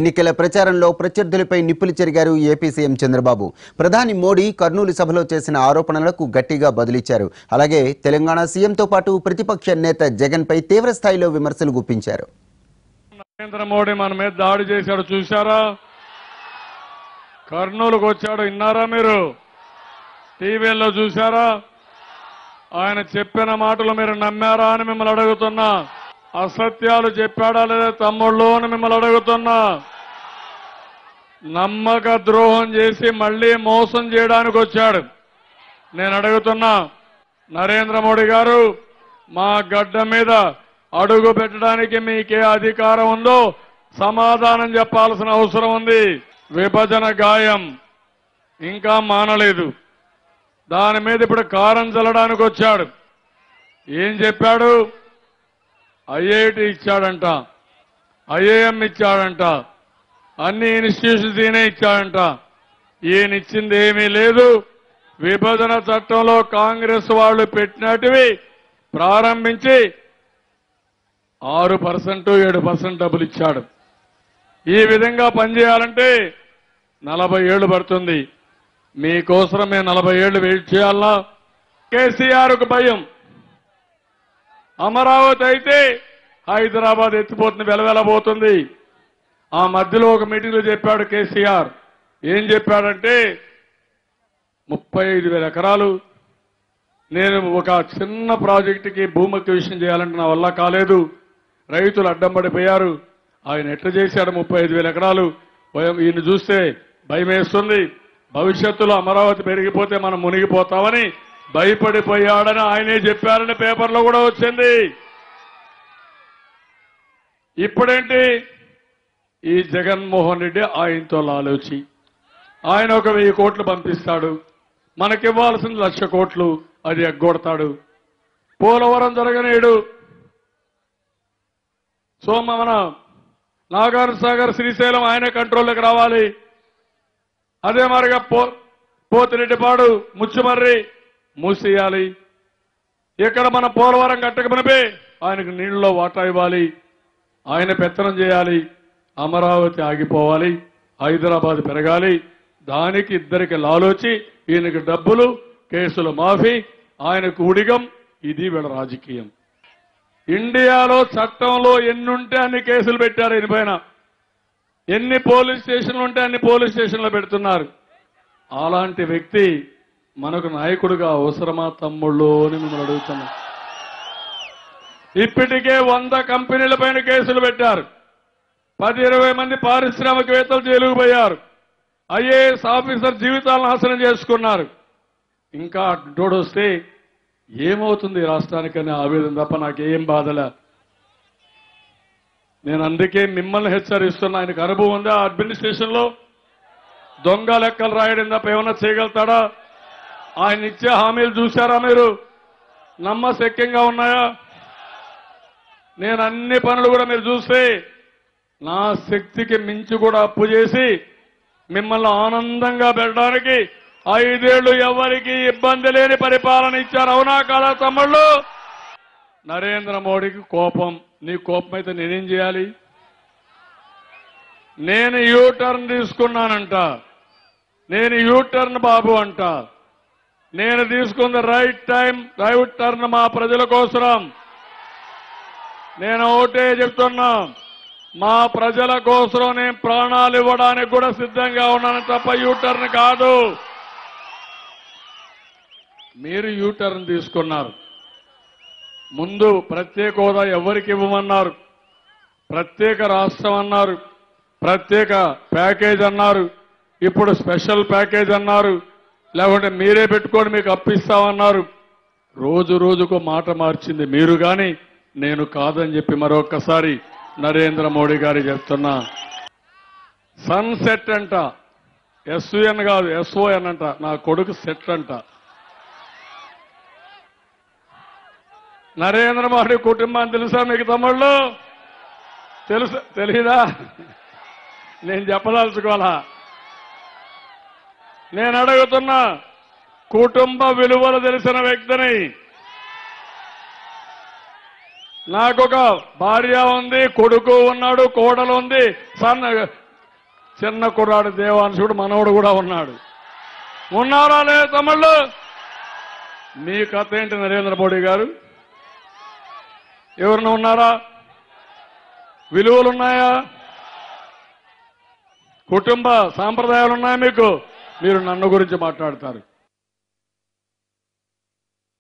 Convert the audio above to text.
ఎన్నికల ప్రచారంలో ప్రత్యర్థులపై నిప్పులు చెరిగారు ఏపీ సీఎం చంద్రబాబు. ప్రధాని మోడీ కర్నూలు సభలో చేసిన ఆరోపణలకు గట్టిగా బదులిచ్చారు. అలాగే తెలంగాణ సీఎంతో పాటు ప్రతిపక్ష నేత జగన్ పై తీవ్ర స్థాయిలో విమర్శలు గుప్పించారు. నరేంద్ర మోడీ మన మీద దాడి చేశాడు చూశారా? కర్నూలుకు వచ్చాడు విన్నారా మీరు? టీవీల్లో చూశారా? ఆయన చెప్పిన మాటలు మీరు నమ్మారా అని మిమ్మల్ని అడుగుతున్నా. అసత్యాలు చెప్పాడా లేదా తమ్ముళ్ళు అని మిమ్మల్ని అడుగుతున్నా. నమ్మక ద్రోహం చేసి మళ్ళీ మోసం చేయడానికి వచ్చాడు. నేను అడుగుతున్నా నరేంద్ర మోడీ గారు మా గడ్డ మీద అడుగు పెట్టడానికి మీకే అధికారం ఉందో సమాధానం చెప్పాల్సిన అవసరం ఉంది. విభజన గాయం. ఇంకా మానలేదు. దాని మీద ఇప్పుడు కారం చల్లడానికి వచ్చాడు. ఏం చెప్పాడు? ఐఐటి ఇచ్చాడంట. ఐఏఎం ఇచ్చాడంట. అన్ని ఇన్స్టిట్యూషన్స్ ఈయనే ఇచ్చాడంట. ఈయన ఇచ్చింది ఏమీ లేదు. విభజన చట్టంలో కాంగ్రెస్ వాళ్ళు పెట్టినటివి ప్రారంభించి ఆరు పర్సెంట్ ఏడు పర్సెంట్ డబ్బులు ఇచ్చాడు. ఈ విధంగా పనిచేయాలంటే నలభై ఏళ్ళు పడుతుంది. మీకోసం మేము నలభై ఏళ్ళు వెయిట్ చేయాలా? కేసీఆర్కు భయం. అమరావతి అయితే హైదరాబాద్ ఎత్తిపోతుంది వెలవెలబోతుంది ఆ మధ్యలో ఒక మీటింగ్లో చెప్పాడు కేసీఆర్. ఏం చెప్పాడంటే ముప్పై ఐదు వేల ఎకరాలు నేను ఒక చిన్న ప్రాజెక్టుకి భూమి అక్విజిషన్ చేయాలంటే నా వల్ల కాలేదు. రైతులు అడ్డం పడిపోయారు. ఆయన ఎట్లా చేశాడు ముప్పై ఐదు వేల ఎకరాలు? భయం ఈయన చూస్తే భయం వేస్తుంది. భవిష్యత్తులో అమరావతి పెరిగిపోతే మనం మునిగిపోతామని భయపడిపోయాడని ఆయనే చెప్పారని పేపర్లో కూడా వచ్చింది. ఇప్పుడేంటి? ఈ జగన్మోహన్ రెడ్డి ఆయనతో లాలోచి ఆయన ఒక వెయ్యి కోట్లు పంపిస్తాడు. మనకివ్వాల్సిన లక్ష కోట్లు అది ఎగ్గొడతాడు. పోలవరం జరగనేడు సోమ మన సాగర్ శ్రీశైలం ఆయన కంట్రోల్లోకి రావాలి. అదే మరిగా పో పోతిరెడ్డిపాడు ముచ్చుమర్రి మూసేయాలి. ఇక్కడ మన పోలవరం కట్టకమనిపే ఆయనకు నీళ్ళలో వాటా ఇవ్వాలి. ఆయన పెత్తనం చేయాలి అమరావతి ఆగిపోవాలి హైదరాబాద్ పెరగాలి దానికి ఇద్దరికి లాలోచి ఈయనకి డబ్బులు కేసులు మాఫీ ఆయనకు ఉడిగం ఇది వీళ్ళ రాజకీయం. ఇండియాలో చట్టంలో ఎన్నుంటే అన్ని కేసులు పెట్టారు ఈయన ఎన్ని పోలీస్ స్టేషన్లు ఉంటే అన్ని పోలీస్ స్టేషన్లు పెడుతున్నారు. అలాంటి వ్యక్తి మనకు నాయకుడిగా అవసరమా తమ్ముళ్ళు అని మిమ్మల్ని అడుగుతున్నా. ఇప్పటికే వంద కంపెనీల పైన కేసులు పెట్టారు. పది ఇరవై మంది పారిశ్రామికవేత్తలు జైలుకు ఐఏఎస్ ఆఫీసర్ జీవితాలను నాశనం చేసుకున్నారు. ఇంకా అడ్డోడు వస్తే ఏమవుతుంది రాష్ట్రానికనే ఆవేదన తప్ప నాకేం బాధలే? నేను అందుకే మిమ్మల్ని హెచ్చరిస్తున్నా. ఆయనకు అనుభవం ఉందా అడ్మినిస్ట్రేషన్లో దొంగ లెక్కలు రాయడం తప్ప ఏమైనా చేయగలుగుతాడా? ఆయన ఇచ్చే హామీలు చూశారా మీరు? నమ్మశక్యంగా ఉన్నాయా? నేను అన్ని పనులు కూడా మీరు చూస్తే నా శక్తికి మించి కూడా అప్పు చేసి మిమ్మల్ని ఆనందంగా పెట్టడానికి ఐదేళ్ళు ఎవరికి ఇబ్బంది లేని పరిపాలన ఇచ్చారు. అవునా కాదా తమ్ముళ్ళు? నరేంద్ర మోడీకి కోపం. నీ కోపం అయితే నేనేం చేయాలి? నేను యూ టర్న్ తీసుకున్నానంట. నేను యూ టర్న్ బాబు అంట. నేను తీసుకున్న రైట్ టైం రైట్ టర్న్ మా ప్రజల కోసరం. నేను ఒకటే చెప్తున్నా. మా ప్రజల కోసం నేను ప్రాణాలు ఇవ్వడానికి కూడా సిద్ధంగా ఉన్నాను తప్ప యూటర్న్ కాదు. మీరు యూటర్న్ తీసుకున్నారు. ముందు ప్రత్యేక హోదా ఎవరికి ఇవ్వమన్నారు? ప్రత్యేక రాష్ట్రం అన్నారు. ప్రత్యేక ప్యాకేజ్ అన్నారు. ఇప్పుడు స్పెషల్ ప్యాకేజ్ అన్నారు. లేకుంటే మీరే పెట్టుకొని మీకు అప్పిస్తామన్నారు. రోజు రోజుకు మాట మార్చింది మీరు కానీ నేను కాదని చెప్పి మరొక్కసారి నరేంద్ర మోడీ గారి చెప్తున్నా. సన్సెట్ అంట. ఎస్యుఎన్ కాదు ఎస్ఓఎన్ అంట. నా కొడుకు సెట్ అంట. నరేంద్ర మోడీ కుటుంబాన్ని తెలుసా మీకు తమ్ముళ్ళు? తెలుసు తెలీదా? నేను చెప్పదలుచుకోవాలా? నేను అడుగుతున్నా కుటుంబ విలువలు తెలిసిన వ్యక్తిని నాకు ఒక భార్య ఉంది కొడుకు ఉన్నాడు కోడలు ఉంది. సన్న చిన్న కుర్రాడు దేవాంశుడు మనవడు కూడా ఉన్నాడు. ఉన్నారా లే తమ్ముళ్ళు? మీ కథ ఏంటి నరేంద్ర మోడీ గారు? ఎవరిన ఉన్నారా? విలువలు ఉన్నాయా కుటుంబ సాంప్రదాయాలు ఉన్నాయా మీకు? మీరు నన్ను గురించి మాట్లాడతారు.